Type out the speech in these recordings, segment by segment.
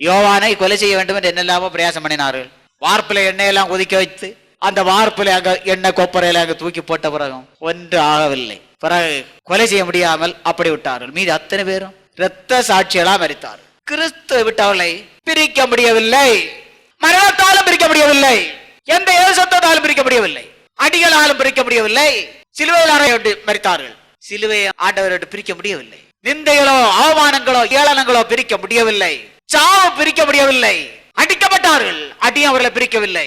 யோவானை கொலை செய்ய வேண்டும் என்று என்னெல்லாமோ பிரயாசம் பண்ணினார்கள். வார்ப்பில எண்ணெயெல்லாம் கொதிக்க வைத்து அந்த வார்ப்பில அங்க எண்ணெய் கொப்பரையில அங்க தூக்கி போட்ட பிறகு ஒன்று ஆகவில்லை. பிறகு கொலை செய்ய முடியாமல் அப்படி விட்டார்கள். மீது அத்தனை பேரும் இரத்த சாட்சிகளா மறித்தார் கிறிஸ்து விட்டவர்களை பிரிக்க முடியவில்லை. மரணத்தாலும் பிரிக்க முடியவில்லை. எந்த ஏசத்தாலும் பிரிக்க முடியவில்லை. அடிகளாலும் பிரிக்க முடியவில்லை. சிலுவையில் மறித்தார்கள் சிலுவையை ஆண்டவரோடு பிரிக்க முடியவில்லை. நிந்தைகளோ அவமானங்களோ ஏளனங்களோ பிரிக்க முடியவில்லை. சாவு பிரிக்க முடியவில்லை. அடிக்கப்பட்டார்கள் அடியும் அவர்களை பிரிக்கவில்லை.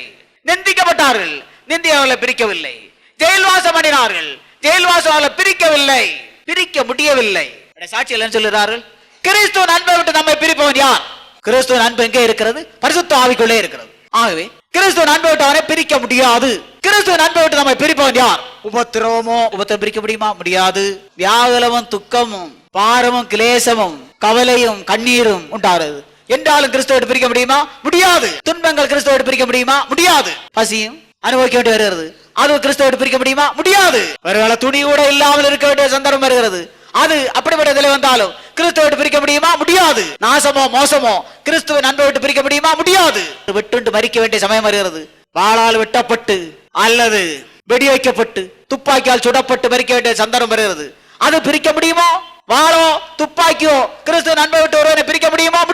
நிந்திக்கப்பட்டார்கள் நிந்தி அவர்களை பிரிக்கவில்லை. ஜெயில்வாசம் அடினார்கள் ஜெயில்வாசம் அவர்களை பிரிக்கவில்லை. பிரிக்க முடியவில்லை. சாட்சியில் என்ன சொல்லுகிறார்கள்? கிறிஸ்துவ அன்பை விட்டு நம்மை பிரிப்பவன் யார்? கிறிஸ்துவ அன்பு எங்கே இருக்கிறது? பரிசுத்த ஆவிக்குள்ளே இருக்கிறது. ஆகவே கிறிஸ்துவ அன்பை விட்டு அவனை பிரிக்க முடியாது. கிறிஸ்துவ அன்பை விட்டு நம்மை பிரிப்பவன் யார்? உபத்திரவமோ உபத்திரம் பிரிக்க முடியுமா? முடியாது. வியாகுலமும் துக்கமும் பாரமும் கிளேசமும் கவலையும் கண்ணீரும் உண்டாகிறது. என்றாலும் கிறிஸ்துவோடு பிரிக்க முடியுமா? முடியாது. துன்பங்கள் கிறிஸ்துவோடு பிரிக்க முடியுமா? முடியாது. பசியும் அனுபவிக்க வேண்டி வருகிறது. அது கிறிஸ்துவோடு பிரிக்க முடியுமா? முடியாது. ஒருவேளை துணி கூட இல்லாமல் இருக்க வேண்டிய சந்தர்ப்பம் வருகிறது. அது அப்படிப்பட்ட நிலை வந்தாலும் கிறிஸ்துவோடு பிரிக்க முடியுமா? முடியாது. நாசமோ மோசமோ கிறிஸ்துவ அன்பை விட்டு பிரிக்க முடியுமா? முடியாது. வெட்டுண்டு மறிக்க வேண்டிய சமயம் வருகிறது. வாழால் வெட்டப்பட்டு அல்லது வெடி வைக்கப்பட்டு துப்பாக்கியால் சுடப்பட்டு மறிக்க வேண்டிய சந்தர்ப்பம் வருகிறது. அது பிரிக்க முடியுமோ? வாழோ துப்பாக்கியோ கிறிஸ்துவ நண்பை விட்டு ஒருவனை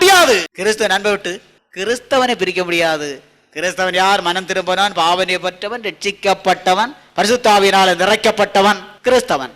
முடியாது. கிறிஸ்துவ நண்பை விட்டு கிறிஸ்தவனை பிரிக்க முடியாது. கிறிஸ்தவன் யார் மனம் திரும்பினான்? பாவனை பெற்றவன் ரட்சிக்கப்பட்டவன் பரிசுத்தாவினால் நிறைக்கப்பட்டவன் கிறிஸ்தவன்.